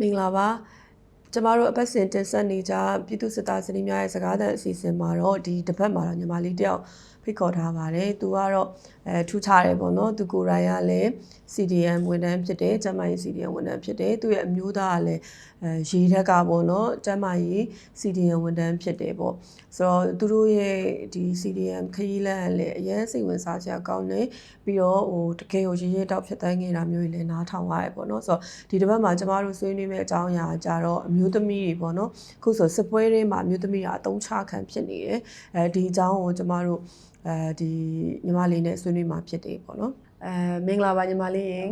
မင်္ဂလာပါကျမတို့အပတ်စဉ်တင်ဆက်နေကြပြည်သူစစ်သားစနီးများရဲ့စကားသံအစီအစဉ်မှာတော့ဒီတစ်ပတ်မှာတော့ညီမလေးတယောက် ဖိတ်ခေါ်ထားပါတယ်သူကတော့အဲထူးခြားတယ်ပေါ့နော်သူကိုယ်တိုင်ကလည်း CDM ဝန်ထမ်းဖြစ်တယ်ကျမကြီး CDM ဝန်ထမ်းဖြစ်တယ်သူရဲ့အမျိုးသားကလည်းအဲရေထက်ကပေါ့နော်ကျမကြီး CDM ဝန်ထမ်းဖြစ်တယ်ပေါ့ဆိုတော့သူတို့ရဲ့ဒီ CDM ခရီးလမ်းကလည်းအရင်စိတ်ဝင်စားစရာကောင်းတယ်ပြီးတော့ဟိုတကယ်ကိုရေးရဲတောက်ဖြစ်တိုင်းနေတာမျိုးတွေလည်းနားထောင်ရတယ်ပေါ့နော်ဆိုတော့ဒီတစ်ပတ်မှာကျမတို့ဆွေးနွေးမယ့်အကြောင်းအရာကြတော့အမျိုးသမီးတွေပေါ့နော်အခုဆိုစစ်ပွဲတွေမှာအမျိုးသမီးတွေအတုံးချခံဖြစ်နေတယ်အဲဒီအကြောင်းကိုကျမတို့အဲဒီညီမလေးနဲ့ဆွေးနွေးမှာဖြစ်တယ်ပေါ့နော်အဲမင်္ဂလာပါညီမလေးရေ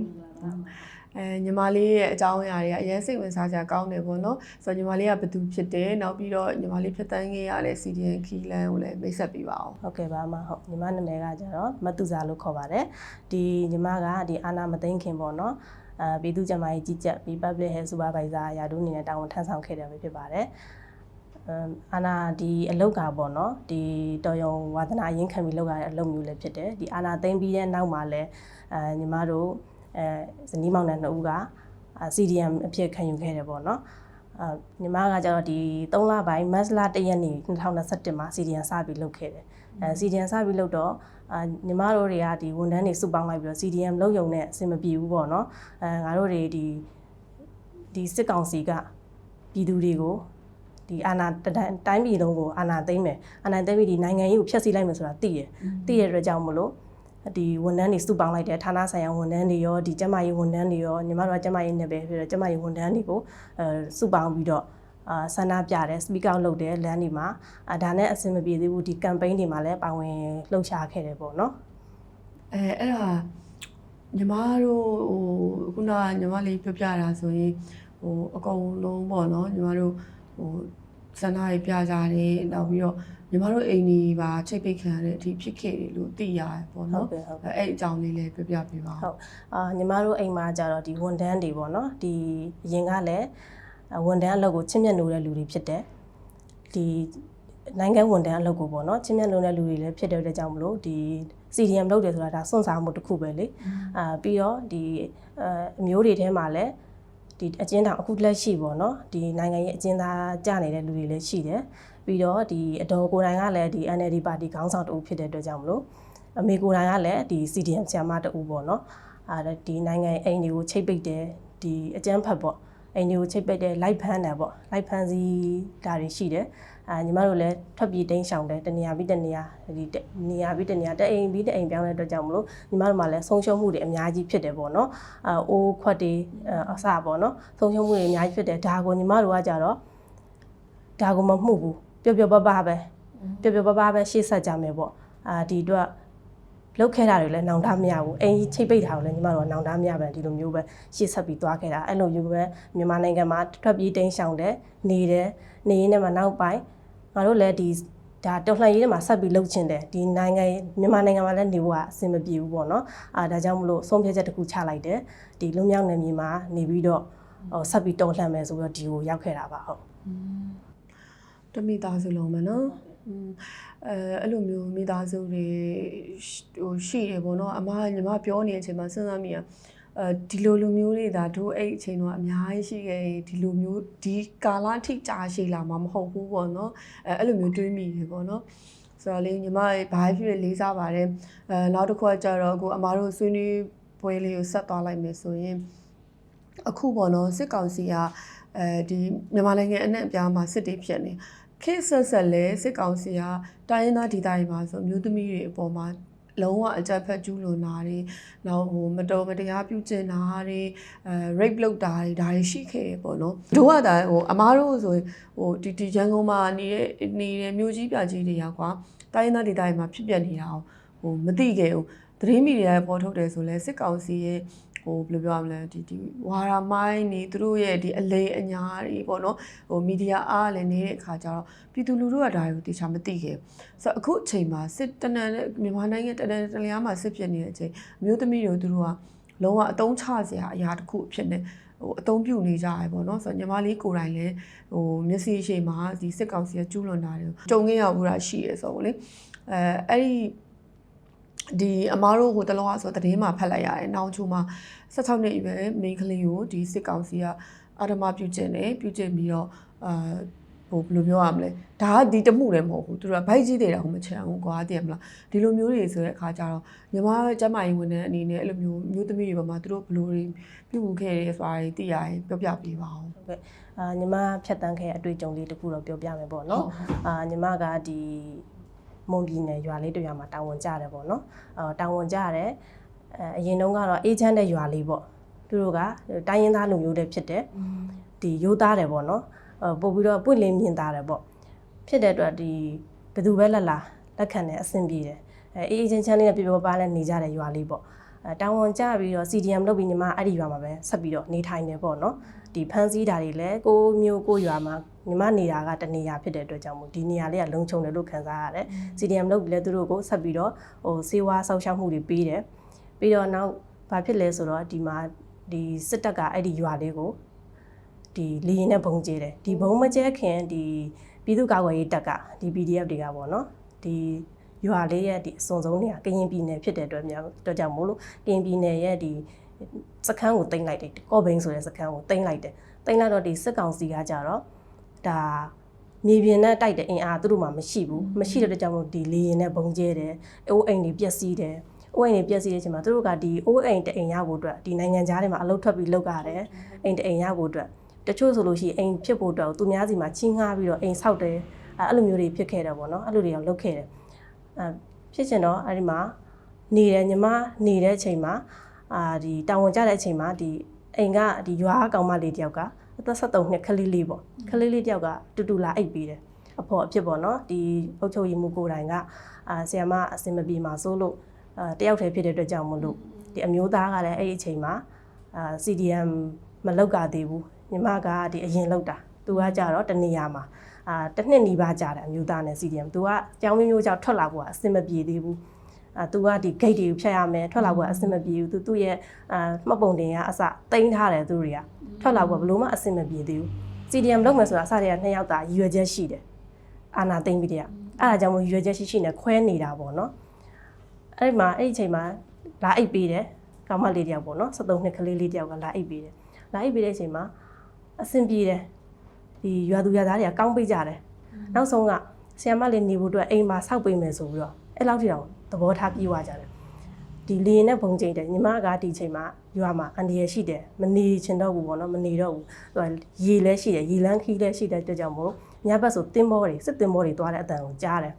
အဲညီမလေးရဲ့အကြောင်းအရာတွေကအရင်စိတ်ဝင်စားစရာကောင်းတယ်ပေါ့နော်ဆိုတော့ညီမလေးကဘယ်သူဖြစ်တယ်နောက်ပြီးတော့ညီမလေးဖြတ်တန်းခဲ့ရတဲ့ CDN ခီလန်ကိုလည်းမိတ်ဆက်ပေးပါအောင်ဟုတ်ကဲ့ပါအမဟုတ်ညီမနာမည်ကကျတော့မတူစာလို့ခေါ်ပါတယ်ဒီညီမကဒီအာနာမသိန်းခင်ပေါ့နော်အဲပြည်သူ့ကျန်းမာရေးကြီးကြပ်ပြီး public health supervisor ရာထူးအနေနဲ့တာဝန်ထမ်းဆောင်ခဲ့တယ်ပဲဖြစ်ပါတယ် အမ်အာနာဒီအလုတ်ကပေါ့နော်ဒီတော်ရုံဝါသနာအရင်ခံပြီးလောက်ရတဲ့အလုပ်မျိုးလည်းဖြစ်တယ်ဒီအာနာသိန်းပြီးတဲ့နောက်မှာလည်းအဲညီမတို့အဲဇနီးမောင်နှံနှစ်ဦးက CDM အဖြစ်ခံယူခဲ့တယ်ပေါ့နော်အာညီမကကျတော့ဒီ3လပိုင်းမတ်လ1ရက်နေ့2021မှာ CDM စပြီးလုပ်ခဲ့တယ်အဲ CDM စပြီးလုပ်တော့အာညီမတို့တွေကဒီဝန်ထမ်းတွေစုပေါင်းလိုက်ပြီးတော့ CDM လုပ်ရုံနဲ့အဆင်မပြေဘူးပေါ့နော်အဲငါတို့တွေဒီဒီစစ်ကောင်စီကပြည်သူတွေကို ဒီအာဏာတတိုင်းတိုင်းပြည်လုံးကိုအာဏာသိမ်းမယ်အာဏာသိမ်းပြီးဒီနိုင်ငံရေးကိုဖျက်ဆီးလိုက်မယ်ဆိုတာသိတယ်သိရတဲ့အတွက်ကြောင့်မလို့ဒီဝန်ထမ်းတွေစုပေါင်းလိုက်တယ်ဌာနဆိုင်ရာဝန်ထမ်းတွေရောဒီကျန်းမာရေးဝန်ထမ်းတွေရောညီမတို့ကကျန်းမာရေးနယ်ပယ်ဖြစ်တော့ကျန်းမာရေးဝန်ထမ်းတွေကိုအဲစုပေါင်းပြီးတော့အာဆန္ဒပြတယ် speak out လုပ်တယ်လမ်းတွေမှာအာဒါနဲ့အဆင်မပြေသေးဘူးဒီ campaign တွေမှာလည်းပါဝင်လှုပ်ရှားခဲ့တယ်ပေါ့နော်အဲအဲ့ဒါညီမတို့ဟိုခုနကညီမလေးပြောပြတာဆိုရင်ဟိုအကုန်လုံးပေါ့နော်ညီမတို့ဟို စန္ဒတွေပြကြတယ်နောက်ပြီးတော့ညီမတို့အိမ်ကြီးပါချိတ်ပိတ်ခံရတဲ့အထိဖြစ်ခဲ့တယ်လို့သိရတယ်ပေါ့ဟုတ်နော်ကဲ့ဟုတ်ကဲ့အဲ့အဲ့အကြောင်းလေးလည်းပြောပြပေးပါဦးဟုတ်အာညီမတို့အိမ်မှာကြတော့ဒီဝန်တန်းတွေပေါ့နော်ဒီအရင်ကလည်းဝန်တန်းအလုပ်ကိုချင်းမြတ်လို့တဲ့လူတွေဖြစ်တယ်ဒီနိုင်ငံဝန်တန်းအလုပ်ကိုပေါ့နော်ချင်းမြတ်လို့တဲ့လူတွေလည်းဖြစ်တဲ့အတွက်ကြောင့်မလို့ဒီ CDM လုပ်တယ်ဆိုတာဒါစွန့်စားမှုတစ်ခုပဲလေအာပြီးတော့ဒီအအမျိုးတွေထဲမှာလည်း ဒီအကျဉ်းထောင်အခုလက်ရှိပေါ့နော်ဒီနိုင်ငံရဲ့အကျဉ်းသားကြနေတဲ့လူတွေလည်းရှိတယ်ပြီးတော့ဒီအတော်ကိုယ်တိုင်ကလည်းဒီ NLD ပါတီခေါင်းဆောင်တူဖြစ်တဲ့အတွက်ကြောင့်မလို့အမေကိုယ်တိုင်ကလည်းဒီ CDM ဆရာမတူပေါ့နော်အာဒီနိုင်ငံအိမ်တွေကိုချိတ်ပိတ်တယ်ဒီအကျန်းဖတ်ပေါ့ အိမ်တွေကိုချိတ်ပိတ်တယ်လိုက်ဖမ်းတယ်ပေါ့လိုက်ဖမ်းစီဒါတွေရှိတယ်အာညီမတို့လည်းထွက်ပြေးတိမ်းရှောင်တယ်တနေရာပြီးတနေရာဒီနေရာပြီးတနေရာတအိမ်ပြီးတအိမ်ပြောင်းတဲ့အတွက်ကြောင့်မလို့ညီမတို့မှလည်းဆုံးရှုံးမှုတွေအများကြီးဖြစ်တယ်ပေါ့နော်အာအိုးခွက်တွေအစပေါ့နော်ဆုံးရှုံးမှုတွေအများကြီးဖြစ်တယ်ဒါကိုညီမတို့ကကြတော့ဒါကိုမမှုဘူးပျော်ပျော်ပါပါပဲပျော်ပျော်ပါပါပဲရှေ့ဆက်ကြမယ်ပေါ့အာဒီအတွက် လောက်ခဲ့တာတွေလည်းနောင်တမရဘူးအင်ကြီးချိတ်ပိတ်တာကိုလည်းညီမတို့ကနောင်တမရပဲဒီလိုမျိုးပဲရှေ့ဆက်ပြီးသွားခဲ့တာအဲ့လိုမျိုးပဲမြန်မာနိုင်ငံမှာထွက်ပြေးတိမ်းရှောင်တယ်နေတယ်နေရင်းနဲ့မှနောက်ပိုင်းငါတို့လည်းဒီဒါတော်လှန်ရေးတွေမှာဆက်ပြီးလှုပ်ချင်တယ်ဒီနိုင်ငံမြန်မာနိုင်ငံမှာလည်းနေဖို့ကအဆင်မပြေဘူးပေါ့နော်အာဒါကြောင့်မလို့ဆုံးဖြတ်ချက်တစ်ခုချလိုက်တယ်ဒီလွန်မြောက်နယ်မြေမှာနေပြီးတော့ဟိုဆက်ပြီးတော်လှန်မယ်ဆိုတော့ဒီကိုရောက်ခဲ့တာပါဟုတ်တမိသားစုလုံးမယ်နော်อืม အဲအဲ့လိုမျိုးမိသားစုတွေဟိုရှိတယ်ပေါ့နော်အမကညီမပြောနေတဲ့အချိန်မှာစဉ်းစားမိရအဲဒီလိုလူမျိုးတွေဒါတို့အဲ့အချိန်တော့အများကြီးရှိခဲ့တယ်ဒီလိုမျိုးဒီကာလအထိကြာရှည်လာမှာမဟုတ်ဘူးပေါ့နော်အဲအဲ့လိုမျိုးတွေးမိတယ်ပေါ့နော်ဆိုတော့လေညီမဘာဖြစ်ဖြစ်လေးစားပါတယ်အဲနောက်တစ်ခုကကြတော့အခုအမတို့ဆွေးနွေးပွဲလေးကိုဆက်သွားလိုက်မယ်ဆိုရင်အခုပေါ့နော်စစ်ကောင်စီကအဲဒီမြန်မာနိုင်ငံအနှံ့အပြားမှာစစ်တေးဖြစ်နေ ခေတ်ဆက်ဆက်လဲစစ်ကောင်စီကတိုင်းရင်းသားဒေသတွေမှာဆိုမျိုးသမီးတွေအပေါ်မှာလုံးဝအကြက်ဖက်ကျူးလွန်တာတွေနောက်ဟိုမတော်မတရားပြုကျင့်တာတွေအဲ rape လုပ်တာတွေဒါတွေရှိခဲ့တယ်ပေါ့နော်တို့ကဒါဟိုအမားတို့ဆိုရင်ဟိုဒီဒီရန်ကုန်မှာနေတဲ့နေတဲ့မြို့ကြီးပြကြီးတွေရောက်ကွာတိုင်းရင်းသားဒေသတွေမှာဖြစ်ပျက်နေတာဟိုမသိခဲ့ဘူးသတင်းမီဒီယာပေါ်ထုတ်တယ်ဆိုလဲစစ်ကောင်စီရဲ့ ဟိုဘယ်လိုပြောရမလဲဒီဒီဝါရာမိုင်းနေသူတို့ရဲ့ဒီအလေအညာတွေပေါ့နော်ဟိုမီဒီယာအားလည်းနေတဲ့အခါကျတော့ပြည်သူလူထုကဒါတွေကိုတေချာမသိခဲ့ဘူးဆိုတော့အခုအချိန်မှာစစ်တနန်နဲ့မြန်မာနိုင်ငံတနန်တလျားမှာစစ်ဖြစ်နေတဲ့အချိန်အမျိုးသမီးတွေကိုသူတို့ကလုံးဝအတုံးချစရာအရာတစ်ခုအဖြစ်နဲ့ဟိုအတုံးပြုနေကြရပေါ့နော်ဆိုတော့ညီမလေးကိုယ်တိုင်လည်းဟိုမျက်စိရှိမှာဒီစစ်ကောင်စီကကျူးလွန်တာတွေကိုကြုံခဲ့ရဘူးတာရှိရဆိုတော့လေအဲအဲ့ဒီ ဒီအမားတို့ဟိုတလောကဆိုတည်င်းမှာဖတ်လိုက်ရတယ်။နောင်ချိုမှာ16နှစ်အရွယ်မိန်းကလေးကိုဒီစစ်ကောင်စီကအာဓမပြုကျင့်တယ်ပြုကျင့်ပြီးတော့အာဟိုဘယ်လိုပြောရမလဲဒါကဒီတမှုလည်းမဟုတ်ဘူးသူတို့ကဘိုက်ကြီးတွေတောင်မချမ်းဘူးကွာတည်ရမလားဒီလိုမျိုးတွေဆိုတဲ့အခါကျတော့ညီမကျမကြီးဝန်ထမ်းအနေနဲ့အဲ့လိုမျိုးမျိုးသမီးတွေပေါ်မှာသူတို့ဘယ်လိုတွေပြုမှုခဲ့ရဲဆိုတာတွေသိရရင်ပြောပြပေးပါဦးဟုတ်ကဲ့အာညီမဖြတ်တန်းခဲ့တဲ့အတွေ့အကြုံလေးတစ်ခုတော့ပြောပြမယ်ပေါ့နော်ဟုတ်ဟုတ်အာညီမကဒီ မွန်ပြည်နယ်ရွာလေးတစ်ရွာမှာတာဝန်ကျတယ်ပေါ့နော်အာတာဝန်ကျတယ်အဲအရင်တုန်းကတော့အေးချမ်းတဲ့ရွာလေးပေါ့သူတို့ကတိုင်းရင်းသားလူမျိုးတွေဖြစ်တယ်ဒီရိုးသားတယ်ပေါ့နော်အဲပို့ပြီးတော့ပွင့်လင်းမြင်သားတယ်ပေါ့ဖြစ်တဲ့အတွက်ဒီဘယ်သူပဲလက်လာလက်ခံတယ်အဆင်ပြေတယ်အဲအေးအေးချမ်းချမ်းလေးနဲ့ပြပြပပနဲ့နေကြတဲ့ရွာလေးပေါ့အဲ တာဝန်ကျပြီးတော့ CDM လုပ်ပြီးညီမအဲ့ဒီရွာမှာပဲဆက်ပြီးတော့နေထိုင်နေပေါ့နော်ဒီဖန်စီးတာတွေလည်းကိုမျိုးကိုရွာမှာညီမနေတာကတနေရာဖြစ်တဲ့အတွက်ကြောင့်မို့ဒီနေရာလေးကလုံခြုံတယ်လို့ခံစားရတယ်။ CDM လုပ်ပြီးလဲသူတို့ကိုဆက်ပြီးတော့ဟိုစေဝါဆောက်ရှောက်မှုတွေပေးတယ်။ပြီးတော့နောက်ဘာဖြစ်လဲဆိုတော့ဒီမှာဒီစစ်တပ်ကအဲ့ဒီရွာလေးကိုဒီလေရင်နဲ့ဘုံကျဲတယ်။ဒီဘုံမကျဲခင်ဒီပြည်သူ့ကာကွယ်ရေးတပ်ကဒီ PDF တွေကပေါ့နော်။ဒီ ရွာလေးရဲ့ဒီအစွန်ဆုံးနေရာကရင်ပြည်နယ်ဖြစ်တဲ့အတွက်များအတွက်ကြောင့်မို့လို့ကရင်ပြည်နယ်ရဲ့ဒီစခန်းကိုတင်လိုက်တယ်ကော့ဘိန်းဆိုတဲ့စခန်းကိုတင်လိုက်တယ်တင်လိုက်တော့ဒီစစ်ကောင်စီကကြတော့ဒါမြေပြင်နဲ့တိုက်တဲ့အင်အားသူတို့မှမရှိဘူးမရှိတဲ့အတွက်ကြောင့်မို့ဒီလေရင်နဲ့ဘုံကျဲတယ်အိုးအိမ်တွေပျက်စီးတယ်အိုးအိမ်တွေပျက်စီးတဲ့အချိန်မှာသူတို့ကဒီအိုးအိမ်တအိမ်ရဖို့အတွက်ဒီနိုင်ငံသားတွေမှာအလုပ်ထွက်ပြီးလုပ်ရတယ်အိမ်တအိမ်ရဖို့အတွက်တချို့ဆိုလို့ရှိရင်အိမ်ဖြစ်ဖို့အတွက်သူများစီမှာချင်းငှားပြီးတော့အိမ်ဆောက်တယ်အဲအဲ့လိုမျိုးတွေဖြစ်ခဲ့တယ်ပေါ့နော်အဲ့လိုတွေအောင်လုပ်ခဲ့တယ် အဲဖြစ်ချင်တော့အဲ့ဒီမှာနေတယ်ညီမနေတဲ့အချိန်မှာအာဒီတာဝန်ကျတဲ့အချိန်မှာဒီအိမ်ကဒီရွာကောင်မလေးတယောက်ကအသက်73နှစ်ခလေးလေးပေါ့ခလေးလေးတယောက်ကတူတူလာအိတ်ပေးတယ်အဖော်အဖြစ်ပေါ့နော်ဒီအုတ်ချုပ်ရီမူကိုယ်တိုင်ကအာဆီယမအစင်မပြေမှာစိုးလို့အာတယောက်တည်းဖြစ်တဲ့အတွက်ကြောင့်မလို့ဒီအမျိုးသားကလည်းအဲ့ဒီအချိန်မှာအာ CDM မလောက်ကြသေးဘူးညီမကဒီအရင်လောက်တာသူကကြတော့တနေရာမှာ အာတစ်နှစ်နီးပါးကြာတယ်အမျိုးသားနဲ့ CDM သူကအကြောင်းမျိုးမျိုးကြောင့်ထွက်လာဖို့ကအစင်မပြေသေးဘူးအာသူကဒီ gate တွေကိုဖြတ်ရမယ်ထွက်လာဖို့အဆင်မပြေဘူးသူသူ့ရဲ့အာမှတ်ပုံတင်ကအစတိန်းထားတယ်သူတွေကထွက်လာဖို့ဘလို့မှအဆင်မပြေသေးဘူး CDM လုပ်မယ်ဆိုတာအစတည်းကနှစ်ယောက်သာရည်ရွယ်ချက်ရှိတယ်အာနာသိမ့်ပြီးတည်းကအဲ့ဒါကြောင့်မို့ရည်ရွယ်ချက်ရှိရှိနဲ့ခွဲနေတာပေါ့နော်အဲ့ဒီမှာအဲ့ဒီအချိန်မှာလာအိတ်ပေးတယ်ကောင်မလေးတယောက်ပေါ့နော်73နှစ်ကလေးလေးတယောက်ကလာအိတ်ပေးတယ်လာအိတ်ပေးတဲ့အချိန်မှာအဆင်ပြေတယ် ဒီရွာသူရွာသားတွေကကောင်းပေးကြတယ်နောက်ဆုံးကဆီယမလေးနေဖို့အတွက်အိမ်မှာစောက်ပေးမယ်ဆိုပြီးတော့အဲ့လောက်ထိတော့သဘောထားပြေးသွားကြတယ်ဒီလေရင်နဲ့ဘုံချိန်တယ်ညီမကဒီချိန်မှာရွာမှာအန်ဒီရရှိတယ်မနေချင်တော့ဘူးပေါ့နော်မနေတော့ဘူးသူကရေလဲရှိတယ်ရေလန်းခီးလဲရှိတဲ့အတွက်ကြောင့်မို့ညဘက်ဆိုတင်းဘောတွေစစ်တင်းဘောတွေသွားတဲ့အတန်ကိုကြားတယ်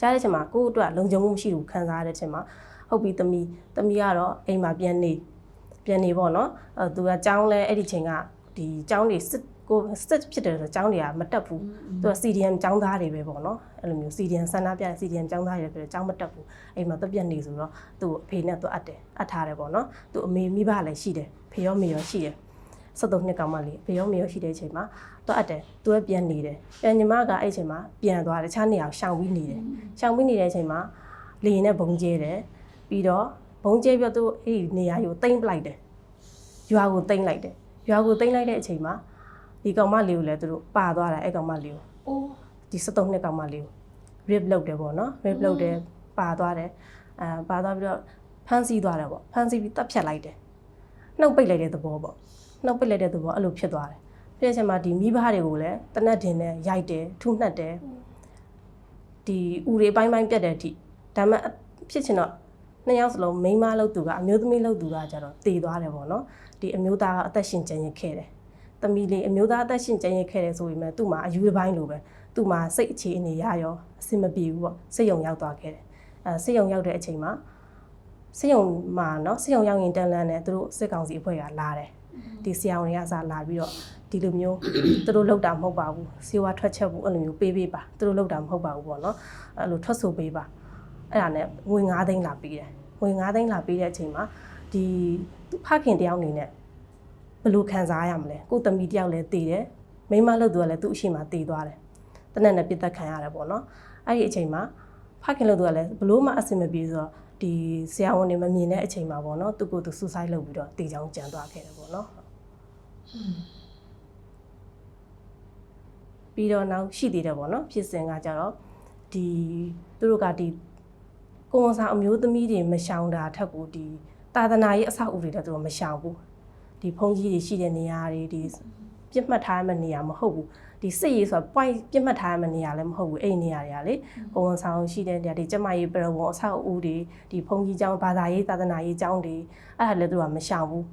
ကြားတဲ့အချိန်မှာကိုယ့်အတွက်လုံခြုံမှုမရှိဘူးခံစားရတဲ့အချိန်မှာဟုတ်ပြီသမီးသမီးကတော့အိမ်မှာပြန်နေပြန်နေပေါ့နော်အဲသူကကြောင်းလဲအဲ့ဒီချိန်ကဒီကြောင်းတွေစစ် ကိုစစ်ဖြစ်တယ်ဆိုတော့ကြောင်းတွေကမတက်ဘူးသူက CDM ကြောင်းသားတွေပဲပေါ့နော်အဲ့လိုမျိုး CDM ဆန္ဒပြတဲ့ CDM ကြောင်းသားတွေပဲကြောင်းမတက်ဘူးအိမ်မှာတက်ပြက်နေဆိုတော့သူ့အဖေနဲ့သူအပ်တယ်အပ်ထားတယ်ပေါ့နော်သူအမေမိဘလည်းရှိတယ်ဖေရောမေရောရှိတယ်73နှစ်ကောင်မလေးဖေရောမေရောရှိတဲ့အချိန်မှာသူအပ်တယ်သူကပြန်နေတယ်ပြန်ညီမကအဲ့ဒီအချိန်မှာပြန်သွားတယ်တခြားနေရာကိုရှောင်ပြီးနေတယ်ရှောင်ပြီးနေတဲ့အချိန်မှာလေရင်နဲ့ဘုံကျဲတယ်ပြီးတော့ဘုံကျဲပြီးတော့သူအဲ့ဒီနေရာကိုတိမ့်ပလိုက်တယ်ရွာကိုတိမ့်လိုက်တယ်ရွာကိုတိမ့်လိုက်တဲ့အချိန်မှာ ဒီကောင်မလေးကိုလည်းသူတို့ပါသွားတာအဲ့ကောင်မလေးကိုအိုးဒီ73နှစ်ကောင်မလေးကို rip လုပ်တယ်ပေါ့နော် rip လုပ်တယ်ပါသွားတယ်အဲပါသွားပြီးတော့ဖမ်းဆီးသွားတယ်ပေါ့ဖမ်းဆီးပြီးတပ်ဖြတ်လိုက်တယ်နှုတ်ပိတ်လိုက်တဲ့သဘောပေါ့နှုတ်ပိတ်လိုက်တဲ့သဘောအဲ့လိုဖြစ်သွားတယ်ဖြစ်တဲ့အချိန်မှာဒီမိဘတွေကိုလည်းတနက်တင်နဲ့ရိုက်တယ်ထုနှက်တယ်ဒီဥတွေပိုင်းပိုင်းပြတ်တဲ့အထိဒါမှဖြစ်ချင်တော့နှစ်ယောက်စလုံးမိန်းမလို့သူကအမျိုးသမီးလို့သူကကြတော့တည်သွားတယ်ပေါ့နော်ဒီအမျိုးသားကအသက်ရှင်ကျန်ရစ်ခဲ့တယ် တမီလေးအမျိုးသားအသက်ရှင်ကျန်ရစ်ခဲ့တယ်ဆိုပေမဲ့သူ့မှာအယူတစ်ပိုင်းလိုပဲသူ့မှာစိတ်အခြေအနေရရောအဆင်မပြေဘူးပေါ့စိတ်ယုံရောက်သွားခဲ့တယ်အဲစိတ်ယုံရောက်တဲ့အချိန်မှာစိတ်ယုံမှာနော်စိတ်ယုံရောက်ရင်တန်လန်းတယ်သူတို့စစ်ကောင်စီအဖွဲ့ကလာတယ်ဒီဆရာဝန်တွေကစားလာပြီးတော့ဒီလိုမျိုးသူတို့လောက်တာမဟုတ်ပါဘူးစေဝါထွက်ချက်ဘူးအဲ့လိုမျိုးပေးပေးပါသူတို့လောက်တာမဟုတ်ပါဘူးပေါ့နော်အဲ့လိုထွက်ဆိုပေးပါအဲ့ဒါနဲ့ငွေ9သိန်းလာပေးတယ်ငွေ9သိန်းလာပေးတဲ့အချိန်မှာဒီသူဖခင်တယောက်အနေနဲ့ ဘယ်လိုခံစားရမလဲကိုယ့်သမီးတယောက်လည်းတည်တယ်မိန်းမလို့သူကလည်းသူ့အရှိမတည်သွားတယ်တနက်နဲ့ပြစ်သက်ခံရတယ်ပေါ့နော်အဲ့ဒီအချိန်မှာဖခင်လို့သူကလည်းဘလို့မှအဆင်မပြေဆိုတော့ဒီဆရာဝန်တွေမမြင်တဲ့အချိန်မှာပေါ့နော်သူကိုယ်သူဆူဆိုက်လုပ်ပြီးတော့တည်ချောင်းကြံသွားခဲ့တယ်ပေါ့နော်ပြီးတော့နောက်ရှိသေးတယ်ပေါ့နော်ဖြစ်စဉ်ကကြတော့ဒီသူတို့ကဒီကိုယ်ဝန်ဆောင်အမျိုးသမီးတွေမရှောင်တာထက်ကိုဒီသာသနာရေးအဆောက်အဦတွေတက်သူတို့မရှောင်ဘူး ဒီဖုန်းကြီးတွေရှိတဲ့နေရာတွေဒီပြစ်မှတ်ထားရမယ့်နေရာမဟုတ်ဘူးဒီစစ်ရေးဆိုတာ point ပြစ်မှတ်ထားရမယ့်နေရာလည်းမဟုတ်ဘူးအဲ့ဒီနေရာတွေကလေဘုံဝန်ဆောင်ရှိတဲ့နေရာဒီကျမကြီးပြည်ဝန်အဆောက်အဦတွေဒီဖုန်းကြီးကျောင်းဘာသာရေးသာသနာရေးကျောင်းတွေအဲ့ဒါလည်းသူတို့ကမရှောင်ဘူး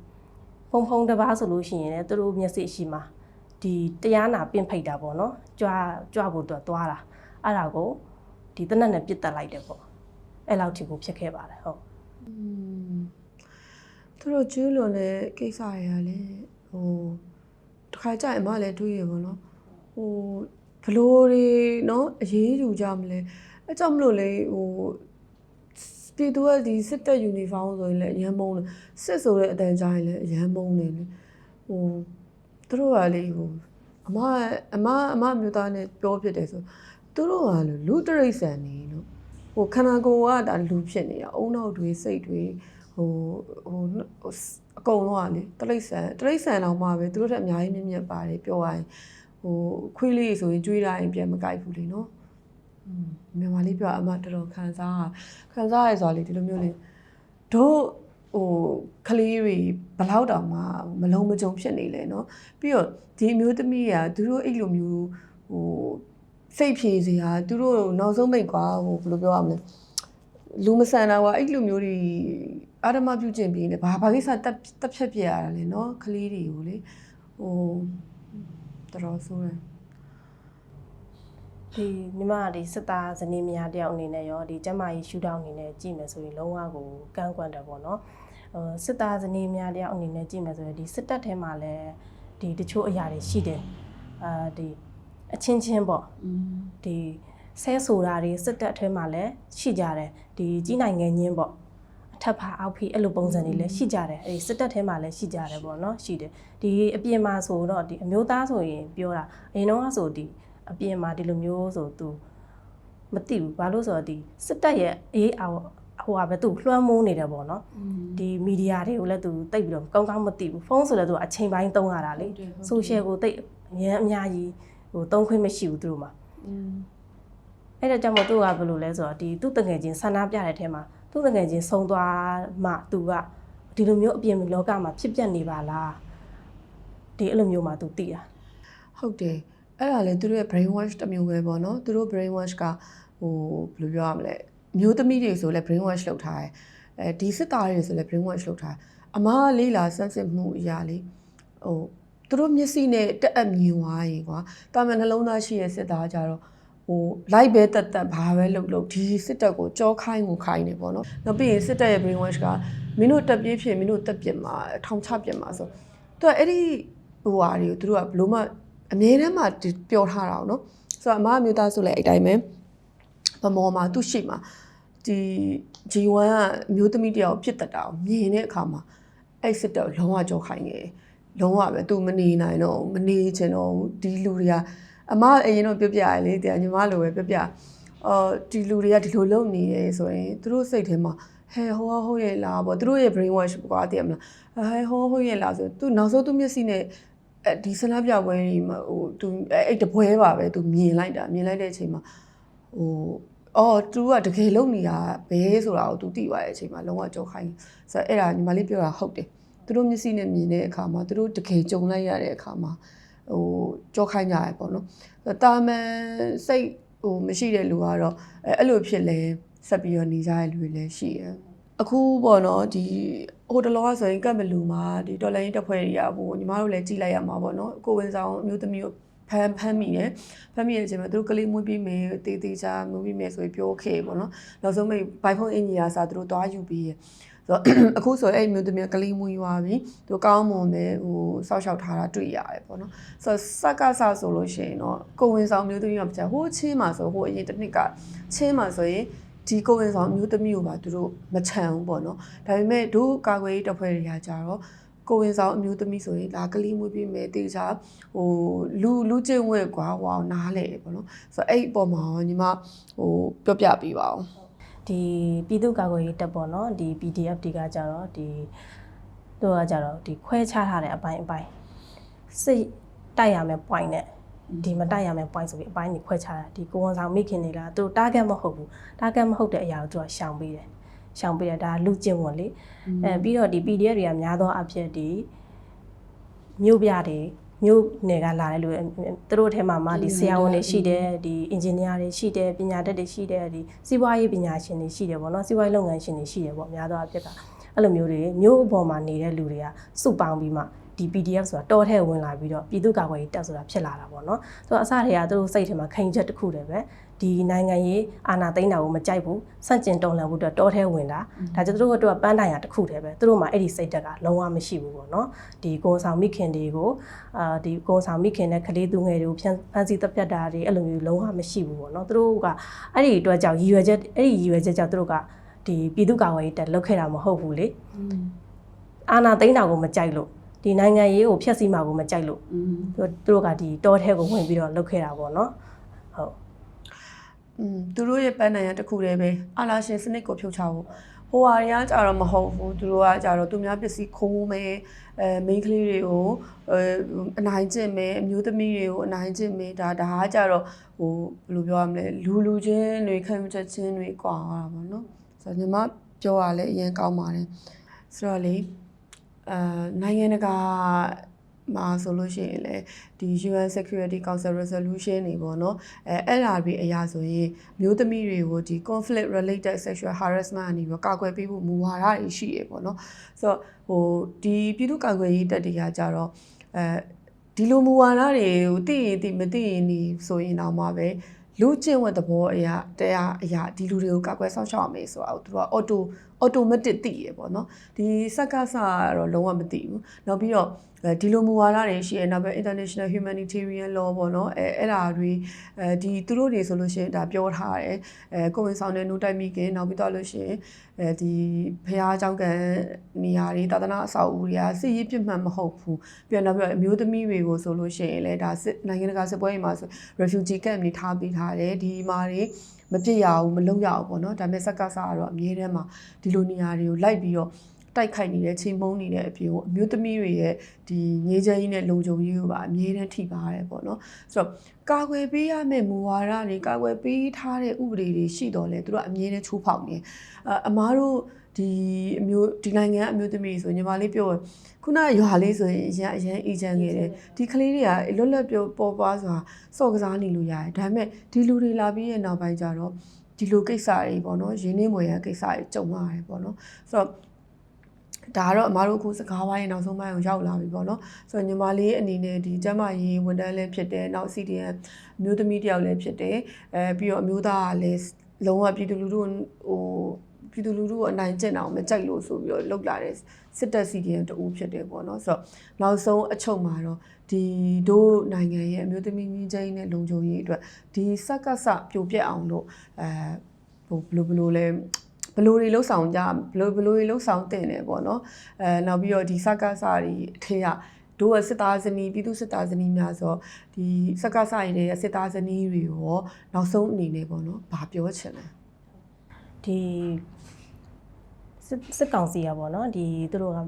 ဖုံဖုံတစ်ပါးဆိုလို့ရှိရင်လည်းသူတို့မျက်စိရှိမှာဒီတရားနာပင့်ဖိတ်တာပေါ့နော်ကြွားကြွားဖို့သူကသွားတာအဲ့ဒါကိုဒီတနက်နဲ့ပြစ်တက်လိုက်တယ်ပေါ့အဲ့လောက်ထိကိုဖြစ်ခဲ့ပါတယ်ဟုတ်อืม သူတို့ကျူးလွန်တဲ့ကိစ္စတွေကလည်းဟိုတခါကြရင်မလည်းတွေးရပါတော့ဟိုဘလို့တွေနော်အရေးယူကြမလဲအဲကြောင့်မလို့လေဟိုပြည်သူကဒီစစ်တပ်ယူနီဖောင်းဆိုရင်လည်းအရန်မုန်းတယ်စစ်ဆိုတဲ့အတန်ကြားရင်လည်းအရန်မုန်းတယ်လေဟိုသူတို့ကလေဟိုအမအမအမမျိုးသားနဲ့ပြောဖြစ်တယ်ဆိုသူတို့ကလူတရိษံနေလို့ဟိုခန္ဓာကိုယ်ကဒါလူဖြစ်နေတာအုံနောက်တွေစိတ်တွေ ဟိုဟိုအကုန်လုံးကလေတရိษံတရိษံတော့မှပဲသူတို့ထက်အများကြီးမြင့်မြတ်ပါတယ်ပြောရရင်ဟိုခွေးလေးဆိုရင်ကြွေးတိုင်းပြန်မကြိုက်ဘူးလေနော်อืมမြန်မာလေးပြောအမတော်တော်ခံစားခံစားရဆိုတာလေဒီလိုမျိုးလေတို့ဟိုကလေးတွေဘလောက်တောင်မှမလုံးမကြုံဖြစ်နေလဲเนาะပြီးတော့ဒီအမျိုးသမီးကသူတို့အဲ့လိုမျိုးဟို စိတ်ဖြေစရာသူတို့နောက်ဆုံးမိတ်ကွာဟိုဘယ်လိုပြောရမလဲလူမဆန်တာကွာအဲ့လိုမျိုးတွေ အာရမပြုကျင့်ပြီးနေဘာဘာကိစ္စတက်တက်ဖြတ်ပြရတာလဲเนาะကလေးတွေကိုလေဟိုတော်တော်ဆိုးတယ် ဒီညီမကဒီစစ်သားဇနီးမယားတယောက်အနေနဲ့ရောဒီကျမကြီးရှူတောင်းအနေနဲ့ကြည့်မယ်ဆိုရင်လုံးဝကိုကန့်ကွက်တယ်ပေါ့နော်ဟိုစစ်သားဇနီးမယားတယောက်အနေနဲ့ကြည့်မယ်ဆိုရင်ဒီစစ်တပ်ထဲမှာလည်းဒီတချို့အရာတွေရှိတယ်အာဒီအချင်းချင်းပေါ့ อืม ဒီဆဲဆိုတာတွေစစ်တပ်ထဲမှာလည်းရှိကြတယ်ဒီကြီးနိုင်ငံချင်းပေါ့အ ထက်ဖာအောက်ဖိအဲ့လိုပုံစံတွေလည်းရှိကြတယ်အဲ့ဒီစစ်တပ်ထဲမှာလည်းရှိကြတယ်ပေါ့နော်ရှိတယ်ဒီအပြင်မှာဆိုတော့ဒီအမျိုးသားဆိုရင်ပြောတာအရင်တော့ဆိုဒီအပြင်မှာဒီလိုမျိုးဆိုသူမသိဘူးဘာလို့ဆိုတော့ဒီစစ်တပ်ရဲ့အေးအော်ဟိုဟာပဲသူလွှမ်းမိုးနေတယ်ပေါ့နော်ဒီမီဒီယာတွေကိုလည်းသူတိတ်ပြီးတော့ကောင်းကောင်းမသိဘူးဖုန်းဆိုလည်းသူအချိန်ပိုင်းသုံးရတာလေဆိုရှယ်ကိုတိတ်အများအများကြီးဟိုသုံးခွင့်မရှိဘူးသူတို့မှာอืมအဲ့ဒါကြောင့်မို့သူကဘယ်လိုလဲဆိုတော့ဒီသူ့တငယ်ချင်းဆန္ဒပြတဲ့ထဲမှာ သူ့တငယ်ချင်းဆုံးသွားမှသူကဒီလိုမျိုးအပြင်လောကမှာဖြစ်ပျက်နေပါလားဒီအဲ့လိုမျိုးမှသူသိတာဟုတ်တယ်အဲ့ဒါလေသူတို့ရဲ့ brain wash တစ်မျိုးပဲပေါ့နော်သူတို့ brain wash ကဟိုဘယ်လိုပြောရမလဲမျိုးသမီးတွေဆိုလဲ brain wash လုပ်ထားတယ်အဲဒီစစ်သားတွေဆိုလဲ brain wash လုပ်ထားတယ်အမားကလေးလာစမ်းစစ်မှုအရာလေးဟိုသူတို့မျက်စိနဲ့တက်အပ်မြင်သွားရင်ကွာတာမန်နှလုံးသားရှိရဲ့စစ်သားကြတော့ ဟို light ပဲတက်တက်ဘာပဲလုပ်လုပ်ဒီစစ်တပ်ကိုကြောခိုင်းကိုခိုင်းနေပေါ့နော်နောက်ပြီးရင်စစ်တပ်ရဲ့ brain wash ကမင်းတို့တက်ပြေးဖြစ်မင်းတို့တက်ပြစ်မှာထောင်ချပြစ်မှာဆိုသူကအဲ့ဒီဟိုဟာတွေကိုသူတို့ကဘလို့မှအမြဲတမ်းမှဒီပျော်ထားတာအောင်နော်ဆိုတော့အမအမျိုးသားဆိုလဲအဲ့တိုင်းပဲဗမော်မှာသူ့ရှိမှာဒီ G1 ကအမျိုးသမီးတယောက်ဖြစ်တတ်တာကိုမြင်တဲ့အခါမှာအဲ့စစ်တော့လုံးဝကြောခိုင်းနေတယ်လုံးဝပဲသူမနေနိုင်တော့ဘူးမနေချင်တော့ဘူးဒီလူတွေက အမအရင်တော့ပြပြရလေတဲ့ညီမလိုပဲပြပြအော်ဒီလူတွေကဒီလိုလုပ်နေရဲဆိုရင်သူတို့စိတ်ထဲမှာဟဲဟိုဟိုရဲ့လားပေါ့သူတို့ရဲ့ brain wash ကွာတည်မလားဟဲဟိုဟိုရဲ့လားဆိုသူနောက်ဆုံးသူမျက်စိနဲ့အဲဒီဆန္ဒပြပွဲကြီးမှာဟိုသူအဲ့အဲ့တပွဲပါပဲသူမြင်လိုက်တာမြင်လိုက်တဲ့အချိန်မှာဟိုအော်သူကတကယ်လုံနေတာဘဲဆိုတာကိုသူသိသွားတဲ့အချိန်မှာလုံးဝကြောက်ခိုင်းဆိုတော့အဲ့ဒါညီမလေးပြောတာဟုတ်တယ်သူတို့မျက်စိနဲ့မြင်တဲ့အခါမှာသူတို့တကယ်ကြုံလိုက်ရတဲ့အခါမှာ ဟိုကြောက်ခိုင်းကြရပေါ့နော်ဆိုတော့တာမန်စိတ်ဟိုမရှိတဲ့လူကတော့အဲ့အဲ့လိုဖြစ်လဲဆက်ပြီးတော့နေကြတဲ့လူတွေလည်းရှိတယ်အခုပေါ့နော်ဒီဟိုတလောကဆိုရင်ကတ်မလူမှာဒီတော်လိုင်းတက်ဖွဲ့တွေကဟိုညီမတို့လည်းကြည့်လိုက်ရမှာပေါ့နော်ကိုဝင်ဆောင်အမျိုးသမီးကိုဖမ်းဖမ်းမိတယ်ဖမ်းမိတဲ့အချိန်မှာသူတို့ကလေးမွေးပြီးမယ်တေးသေးချာမွေးပြီးမယ်ဆိုပြီးပြောခဲ့ပေါ့နော်နောက်ဆုံးမိဘိုင်ဖုန်းအင်ဂျီယာစာသူတို့တွားယူပြီးရဆို တော့အခုဆိုအဲ့အမျိုးသမီးကကလေးမွေးသွားပြီသူကောင်းမွန်ပဲဟိုစောက်ရှောက်ထားတာတွေ့ရတယ်ပေါ့နော်ဆိုတော့စက်ကဆဆိုလို့ရှိရင်တော့ကိုဝင်ဆောင်မျိုးသမီးကပြဟိုးချင်းမှာဆိုဟိုအရင်တစ်နှစ်ကချင်းမှာဆိုရင်ဒီကိုဝင်ဆောင်မျိုးသမီးကိုပါသူတို့မချန်ဘူးပေါ့နော်ဒါပေမဲ့တို့ကာကွယ်ရေးတပ်ဖွဲ့တွေကကြတော့ကိုဝင်ဆောင်အမျိုးသမီးဆိုရင်ဒါကလေးမွေးပြီးမယ်တေချာဟိုလူလူကျင့်ဝဲကွာဟိုအောင်နားလေပေါ့နော်ဆိုတော့အဲ့အပေါ်မှာရောညီမဟိုပြောပြပေးပါအောင် ဒီပြည်သူ့ကာကွယ်ရေးတပ်ပေါ့နော်ဒီ PDF တွေကကြတော့ဒီတို့ကကြတော့ဒီခွဲခြားထားတဲ့အပိုင်းအပိုင်းစိတ်တိုက်ရမယ် point နဲ့ဒီမတိုက်ရမယ် point ဆိုပြီးအပိုင်းကြီးခွဲခြားတာဒီကိုဝန်ဆောင်မိခင်တွေကသူ target မဟုတ်ဘူး target မဟုတ်တဲ့အရာကိုသူကရှောင်ပေးတယ်ရှောင်ပေးတယ်ဒါလူကျင့်ဝင်လေအဲပြီးတော့ဒီ PDF တွေကများသောအဖြစ်ဒီမြို့ပြတွေ မြို့နယ်ကလာတဲ့လူတွေသူတို့အထက်မှာမှဒီဆရာဝန်တွေရှိတယ်ဒီအင်ဂျင်နီယာတွေရှိတယ်ပညာတတ်တွေရှိတယ်ဒီစီးပွားရေးပညာရှင်တွေရှိတယ်ပေါ့နော်စီးပွားရေးလုပ်ငန်းရှင်တွေရှိတယ်ပေါ့အများသောအားဖြင့်ကအဲ့လိုမျိုးတွေမြို့အပေါ်မှာနေတဲ့လူတွေကစုပေါင်းပြီးမှဒီ PDF ဆိုတာတောထဲဝင်လာပြီးတော့ပြည်သူ့ကာကွယ်ရေးတပ်ဆိုတာဖြစ်လာတာပေါ့နော်ဆိုတော့အစတွေကသူတို့စိတ်ထဲမှာခံယူချက်တစ်ခုတည်းပဲ ဒီနိုင်ငံရေးအာဏာသိမ်းတာကိုမကြိုက်ဘူးစန့်ကျင်တော်လှန်ဖို့အတွက်တောထဲဝင်တာဒါကြောင့်သူတို့ကတော့ပန်းတိုင်ရတစ်ခုတည်းပဲသူတို့မှာအဲ့ဒီစိတ်တက်ကလုံးဝမရှိဘူးပေါ့နော်ဒီကိုယ်ဆောင်မိခင်တွေကိုအာဒီကိုယ်ဆောင်မိခင်နဲ့ကလေးသူငယ်တွေကိုဖျက်ဖမ်းဆီးတပ်ဖြတ်တာတွေအဲ့လိုမျိုးလုံးဝမရှိဘူးပေါ့နော်သူတို့ကအဲ့ဒီအတွက်ကြောင့်ရည်ရွယ်ချက်အဲ့ဒီရည်ရွယ်ချက်ကြောင့်သူတို့ကဒီပြည်သူ့ကာကွယ်ရေးတပ်လုတ်ခဲ့တာမဟုတ်ဘူးလေအာဏာသိမ်းတာကိုမကြိုက်လို့ဒီနိုင်ငံရေးကိုဖျက်ဆီးမှာကိုမကြိုက်လို့อืมသူတို့ကဒီတောထဲကိုဝင်ပြီးတော့လုတ်ခဲ့တာပေါ့နော်ဟုတ် อืมသူတို့ရဲ့ပန်းနိုင်ရတစ်ခုတည်းပဲအာလာရှင်စနစ်ကိုဖြုတ်ချဖို့ဟိုဟာတွေကကြတော့မဟုတ်ဘူးသူတို့ကကြတော့သူများပစ္စည်းခိုးမယ်အဲမိန်းကလေးတွေကိုအဲအနိုင်ကျင့်မယ်အမျိုးသမီးတွေကိုအနိုင်ကျင့်မယ်ဒါဒါကကြတော့ဟိုဘယ်လိုပြောရမလဲလူလူချင်းတွေခံယူချက်ချင်းတွေကွာသွားတာပေါ့နော်ဆိုတော့ညီမပြောရလဲအရင်ကောင်းပါတယ်ဆိုတော့လေအာနိုင်ငံတကာ မှာဆိုလို့ရှိရင်လေဒီ UN Security Council Resolution တွေပေါ့နော်အဲအဲ့ဒါတွေအရာဆိုရင်မျိုးသမီးတွေကိုဒီ conflict related sexual harassment အနေပြီးတော့ကာကွယ်ပေးဖို့မူဝါဒတွေရှိရပေါ့နော်ဆိုတော့ဟိုဒီပြည်သူ့ကာကွယ်ရေးတပ်တွေကကြတော့အဲဒီလိုမူဝါဒတွေကိုသိရင်သိမသိရင်နေဆိုရင်တော့မှပဲလူကျင့်ဝတ်သဘောအရာတရားအရာဒီလူတွေကိုကာကွယ်ဆောက်ရှောက်ရမယ်ဆိုတာကိုသူက auto automatic သိရပေါ့နော်ဒီစက်ကစကတော့လုံးဝမသိဘူးနောက်ပြီးတော့အဲဒီလိုမူဝါဒတွေရှိရနောက်ပဲ international humanitarian law ပေါ့နော်အဲအဲ့ဒါတွေအဲဒီသူတို့တွေဆိုလို့ရှိရင်ဒါပြောထားတယ်အဲကိုဝင်ဆောင်တဲ့နှုတ်တိုက်မိခင်နောက်ပြီးတော့လို့ရှိရင်အဲဒီဖះเจ้าကန်နေရာတွေတာသနာအဆောက်အဦတွေကစစ်ရေးပြစ်မှတ်မဟုတ်ဘူးပြန်တော့ပြီးတော့အမျိုးသမီးတွေကိုဆိုလို့ရှိရင်လည်းဒါစစ်နိုင်ငံတကာစစ်ပွဲတွေမှာဆို refugee camp တွေထားပေးထားတယ်ဒီမှာတွေ မပြစ်ရဘူးမလုံရဘူးပေါ့နော်ဒါပေမဲ့စက်ကစားကတော့အမြဲတမ်းမှာဒီလိုနေရာတွေကိုလိုက်ပြီးတော့တိုက်ခိုက်နေတဲ့ချိန်မုံနေတဲ့အပြင်ကိုအမျိုးသမီးတွေရဲ့ဒီငြိမ်းချမ်းရေးနဲ့လုံခြုံရေးကိုပါအမြဲတမ်းထိပါရတယ်ပေါ့နော်ဆိုတော့ကာကွယ်ပေးရမယ့်မူဝါဒတွေကာကွယ်ပေးထားတဲ့ဥပဒေတွေရှိတော့လေသူတို့ကအမြဲတမ်းချိုးဖောက်နေအအမားတို့ ဒီအမျိုးဒီနိုင်ငံအမျိုးသမီးဆိုညီမလေးပြောရခုနရွာလေးဆိုရင်အရန်အရန်အေးချမ်းခဲ့တယ်ဒီကလေးတွေကလွတ်လပ်ပြောပေါ်ပွားစွာစော့ကစားနေလို့ရတယ်ဒါပေမဲ့ဒီလူတွေလာပြီးရဲ့နောက်ပိုင်းကျတော့ဒီလိုကိစ္စတွေပေါ့နော်ရင်းနှီးမွေရန်ကိစ္စတွေကြုံရတယ်ပေါ့နော်ဆိုတော့ဒါကတော့အမားတို့အခုစကားဝိုင်းရဲ့နောက်ဆုံးပိုင်းကိုရောက်လာပြီပေါ့နော်ဆိုတော့ညီမလေးအနေနဲ့ဒီကျမကြီးဝန်တန်းလည်းဖြစ်တယ်နောက် CDN အမျိုးသမီးတယောက်လည်းဖြစ်တယ်အဲပြီးတော့အမျိုးသားကလည်းလုံးဝပြည်သူလူထုဟို ပြည်သူလူထုကိုအနိုင်ကျင့်အောင်မကြိုက်လို့ဆိုပြီးတော့လှုပ်လာတဲ့စစ်တပ် CDN တူဖြစ်တယ်ပေါ့နော်ဆိုတော့နောက်ဆုံးအချုပ်မှာတော့ဒီတို့နိုင်ငံရဲ့အမျိုးသမီးကြီးချင်းနဲ့လုံခြုံရေးအတွက်ဒီစက်ကဆပြိုပြက်အောင်လို့အဲဟိုဘယ်လိုဘယ်လိုလဲဘယ်လိုတွေလှုပ်ဆောင်ကြဘယ်လိုဘယ်လိုတွေလှုပ်ဆောင်တင်တယ်ပေါ့နော်အဲနောက်ပြီးတော့ဒီစက်ကဆတွေအထက်ကတို့ရဲ့စစ်သားဇနီးပြည်သူစစ်သားဇနီးများဆိုဒီစက်ကဆရည်တဲ့စစ်သားဇနီးတွေရောနောက်ဆုံးအနေနဲ့ပေါ့နော်ဘာပြောချင်လဲဒီ စစ်စစ်ကောင်စီရပေါ့နော်ဒီသူတို့က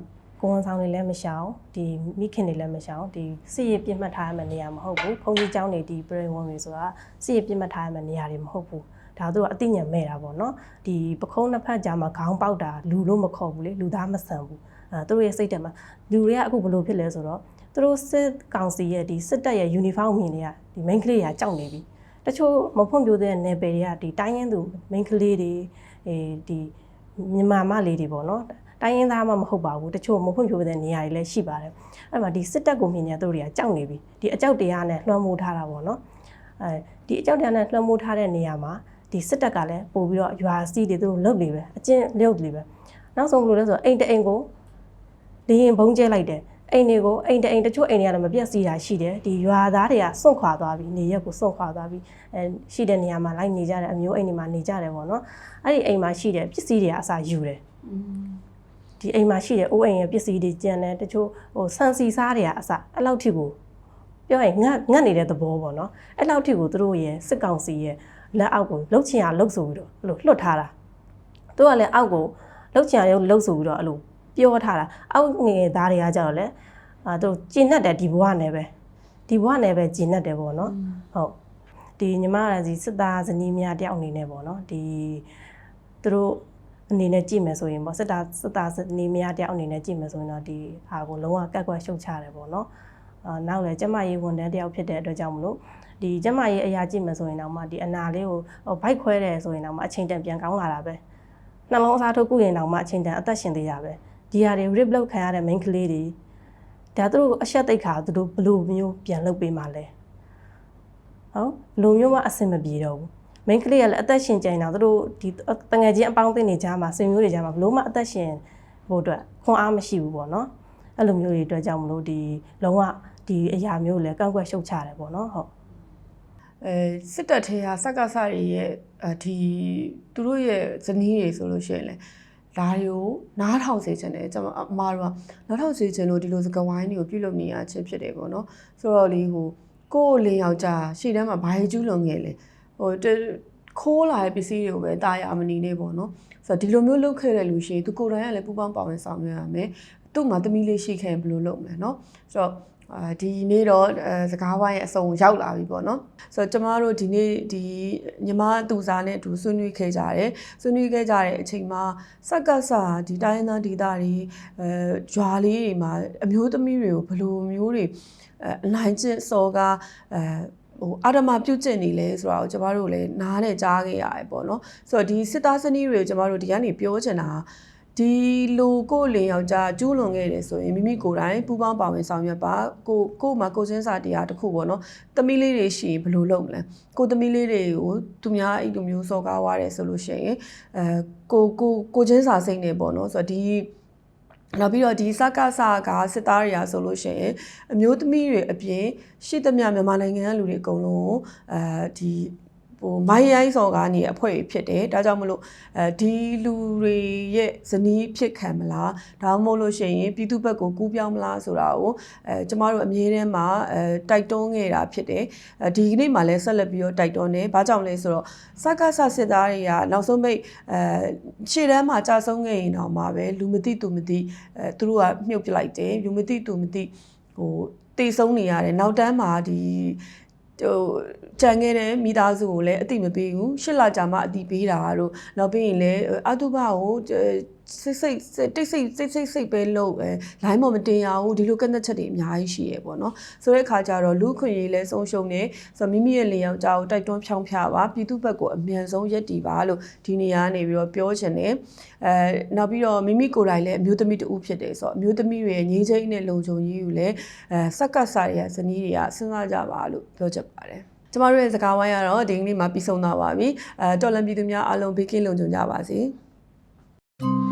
ကိုဝန်ဆောင်တွေလည်းမရှောင်ဒီမိခင်တွေလည်းမရှောင်ဒီစစ်ရေးပြစ်မှတ်ထားရမယ့်နေရာမဟုတ်ဘူးဘုံကြီးကျောင်းတွေဒီပရိဝန်တွေဆိုတာစစ်ရေးပြစ်မှတ်ထားရမယ့်နေရာတွေမဟုတ်ဘူးဒါသူကအသိဉာဏ်မဲ့တာပေါ့နော်ဒီပခုံးနှစ်ဖက်ကြားမှာခေါင်းပေါက်တာလူလို့မခေါ်ဘူးလေလူသားမဆန်ဘူးအဲသူတို့ရဲ့စိတ်ထဲမှာလူတွေကအခုဘလို့ဖြစ်လဲဆိုတော့သူတို့စစ်ကောင်စီရဲ့ဒီစစ်တပ်ရဲ့ယူနီဖောင်းမြင်တွေကဒီ main ကလေးတွေကကြောက်နေပြီတချို့မဖွံ့ဖြိုးတဲ့နယ်ပယ်တွေကဒီတိုင်းရင်းသူမိန်းကလေးတွေအဲဒီ မြန်မာမလေးတွေပေါ့နော်တိုင်းရင်းသားမှမဟုတ်ပါဘူးတချို့မဖွံ့ဖြိုးတဲ့နေရာတွေလည်းရှိပါတယ်အဲ့မှာဒီစစ်တပ်ကိုမြင်နေသူတို့တွေကကြောက်နေပြီဒီအကြောက်တရားနဲ့လွှမ်းမိုးထားတာပေါ့နော်အဲဒီအကြောက်တရားနဲ့လွှမ်းမိုးထားတဲ့နေရာမှာဒီစစ်တပ်ကလည်းပို့ပြီးတော့ရွာစီးတွေသူတို့လုတ်လေပဲအကျဉ်းလျုပ်လေပဲနောက်ဆုံးဘယ်လိုလဲဆိုတော့အိမ်တအိမ်ကိုလေရင်ဘုံကျဲလိုက်တယ် အိမ်တွေကိုအိမ်တအိမ်တချို့အိမ်တွေကလည်းမပြတ်စီးတာရှိတယ်ဒီရွာသားတွေကစွန့်ခွာသွားပြီနေရက်ကိုစွန့်ခွာသွားပြီအဲရှိတဲ့နေရာမှာလိုက်နေကြတယ်အမျိုးအိမ်တွေမှာနေကြတယ်ပေါ့နော်အဲ့ဒီအိမ်မှာရှိတဲ့ပစ္စည်းတွေကအစားယူတယ်ဒီအိမ်မှာရှိတဲ့အိုးအိမ်ရဲ့ပစ္စည်းတွေကျန်တယ်တချို့ဟိုဆန်စီစားတွေကအစားအဲ့လောက်ထိကိုပြောရင်ငတ်ငတ်နေတဲ့သဘောပေါ့နော်အဲ့လောက်ထိကိုသူတို့ရဲ့စစ်ကောင်စီရဲ့လက်အောက်ကိုလှုပ်ချင်ရလှုပ်ဆိုပြီးတော့အဲ့လိုလွှတ်ထားတာသူကလည်းအောက်ကိုလှုပ်ချင်ရလှုပ်ဆိုပြီးတော့အဲ့လို ပြောထားတာအောက်ငယ်သားတွေကကြတော့လေအာသူကျင်납တယ်ဒီဘဝနဲ့ပဲဒီဘဝနဲ့ပဲကျင်납တယ်ပေါ့နော်ဟုတ်ဒီညီမရစီစစ်သားဇနီးများတယောက်အနေနဲ့ပေါ့နော်ဒီသူတို့အနေနဲ့ကြည့်မယ်ဆိုရင်ပေါ့စစ်တာစစ်တာနေမရတယောက်အနေနဲ့ကြည့်မယ်ဆိုရင်တော့ဒီဟာကိုလုံးဝကက်ကွက်ရှုတ်ချတယ်ပေါ့နော်အာနောက်လည်းကျမရေးဝန်ထမ်းတယောက်ဖြစ်တဲ့အတွက်ကြောင့်မလို့ဒီကျမရေးအရာကြည့်မယ်ဆိုရင်တော့မှဒီအနာလေးကိုဟိုဘိုက်ခွဲတယ်ဆိုရင်တော့မှအချိန်တန်ပြန်ကောင်းလာတာပဲနှလုံးအစားထိုးကုရင်တော့မှအချိန်တန်အသက်ရှင်သေးတာပဲ ဒီဟာတွေ rip လောက်ခံရတဲ့ main ကလေးတွေဒါသူတို့အဆက်တိတ်ခါသူတို့ဘယ်လိုမျိုးပြန်လုပ်ပေးမှလဲဟုတ်ဘယ်လိုမျိုးမှအဆင်မပြေတော့ဘူးမိန်းကလေးကလည်းအသက်ရှင်ကြင်တော့သူတို့ဒီတငယ်ချင်းအပေါင်းအသင်းတွေကြားမှာဆွေမျိုးတွေကြားမှာဘလို့မှအသက်ရှင်ဖို့အတွက်ခွန်အားမရှိဘူးပေါ့နော်အဲ့လိုမျိုးတွေအတွက်ကြောင့်မလို့ဒီလုံးဝဒီအရာမျိုးကိုလည်းကောက်ကွက်ရှုတ်ချတယ်ပေါ့နော်ဟုတ်အဲစစ်တပ်ထဲကစက္ကစတွေရဲ့အဲဒီသူတို့ရဲ့ဇနီးတွေဆိုလို့ရှိရင်လေ ဒါတွေကိုနားထောင်စေချင်တယ်ကျွန်မအမားတို့ကနားထောင်စေချင်လို့ဒီလိုစကားဝိုင်းတွေကိုပြုလုပ်နေရချင်းဖြစ်တယ်ပေါ့နော်ဆိုတော့လေဟိုကိုယ့်လင်ယောက်ျားရှေ့တန်းမှာဘာကြီးကျူးလွန်ခဲ့လဲဟိုတခိုးလာတဲ့ပစ္စည်းတွေကိုပဲတာယာမနေနဲ့ပေါ့နော်ဆိုတော့ဒီလိုမျိုးလုပ်ခဲ့တဲ့လူရှိရင်သူကိုယ်တိုင်ကလည်းပူပေါင်းပါဝင်ဆောင်ရွက်ရမယ်သူ့မှာသမီးလေးရှိခဲ့ရင်ဘယ်လိုလုပ်မလဲเนาะဆိုတော့ အာဒီနေ့တော့အဲစကားဝိုင်းရဲ့အစုံရောက်လာပြီပေါ့နော်ဆိုတော့ကျမတို့ဒီနေ့ဒီညီမသူစားနဲ့အတူဆွေးနွေးခဲ့ကြတယ်ဆွေးနွေးခဲ့ကြတဲ့အချိန်မှာစက်ကဆာဒီတိုင်းရင်းသားဒေသတွေအဲဂျွာလေးတွေမှာအမျိုးသမီးတွေကိုဘယ်လိုမျိုးတွေအဲအနိုင်ကျင့်စော်ကားအဲဟိုအာရမပြုတ်ကျင့်နေလဲဆိုတာကိုကျမတို့လည်းနားနဲ့ကြားခဲ့ရတယ်ပေါ့နော်ဆိုတော့ဒီစစ်သားစနစ်တွေကိုကျမတို့ဒီကနေပြောချင်တာ ဒီလိုကိုလင်ယောက်ျားကျူးလွန်ခဲ့တယ်ဆိုရင်မိမိကိုယ်တိုင်ပူပေါင်းပါဝင်ဆောင်ရွက်ပါကိုကို့မှာကိုချင်းစာတရားတစ်ခုပေါ့နော်သမီးလေးတွေရှိရင်ဘယ်လိုလုပ်မလဲကိုသမီးလေးတွေကိုသူများအဲ့လိုမျိုးစော်ကားသွားတယ်ဆိုလို့ရှိရင်အဲကိုကိုကိုချင်းစာစိတ်နေပေါ့နော်ဆိုတော့ဒီနောက်ပြီးတော့ဒီစကားစာကစစ်သားတွေရာဆိုလို့ရှိရင်အမျိုးသမီးတွေအပြင်ရှိသမျှမြန်မာနိုင်ငံကလူတွေအကုန်လုံးအဲဒီ ဟိုမိုင်းရိုင်းစော်ကားနေအဖွဲ့ဖြစ်တယ်ဒါကြောင့်မလို့အဲဒီလူတွေရဲ့ဇနီးဖြစ်ခံမလားဒါမှမဟုတ်လို့ရှိရင်ပြည်သူဘက်ကိုကူးပြောင်းမလားဆိုတာကိုအဲကျမတို့အမြဲတမ်းမှာအဲတိုက်တွန်းခဲ့တာဖြစ်တယ်အဲဒီကနေ့မှလည်းဆက်လက်ပြီးတော့တိုက်တွန်းတယ်ဘာကြောင့်လဲဆိုတော့စကားဆစစ်သားတွေကနောက်ဆုံးပိတ်အဲရှေ့တန်းမှာကြာဆုံးခဲ့ရင်တော့မှပဲလူမသိသူမသိအဲသူတို့ကမြုပ်ပလိုက်တယ်လူမသိသူမသိဟိုတေဆုံးနေရတယ်နောက်တန်းမှာဒီ ဟိုကြံခဲ့တဲ့မိသားစုကိုလည်းအတိမပေးဘူးရှစ်လကြာမှအတိပေးတာတို့နောက်ပြီးရင်လည်းအတုပကို စိတ်စိတ်တိတ်စိတ်စိတ်စိတ်စိတ်ပဲလို့အဲလိုင်းမမတင်ရဘူးဒီလိုကန့်သက်ချက်တွေအများကြီးရှိရပေါ့နော်ဆိုတဲ့အခါကျတော့လူခွင့်ရေးလဲဆုံးရှုံးနေဆိုတော့မိမိရဲ့လေယောက်ျားကိုတိုက်တွန်းဖြောင်းဖြပါပြည်သူဘက်ကိုအမြန်ဆုံးရက်တီပါလို့ဒီနေရာကနေပြီးတော့ပြောချင်တယ်အဲနောက်ပြီးတော့မိမိကိုယ်တိုင်လည်းအမျိုးသမီးတူဖြစ်တယ်ဆိုတော့အမျိုးသမီးတွေရဲ့ငြိမ်းချမ်းနဲ့လုံခြုံရေးကိုလည်းအဲစက်ကတ်စာရဲ့ဇနီးတွေကစဉ်းစားကြပါလို့ပြောချင်ပါတယ်ကျမတို့ရဲ့စကားဝိုင်းကတော့ဒီကနေ့မှာပြီးဆုံးသွားပါပြီအဲတော်လန်ပြည်သူများအားလုံးဘေးကင်းလုံခြုံကြပါစေ။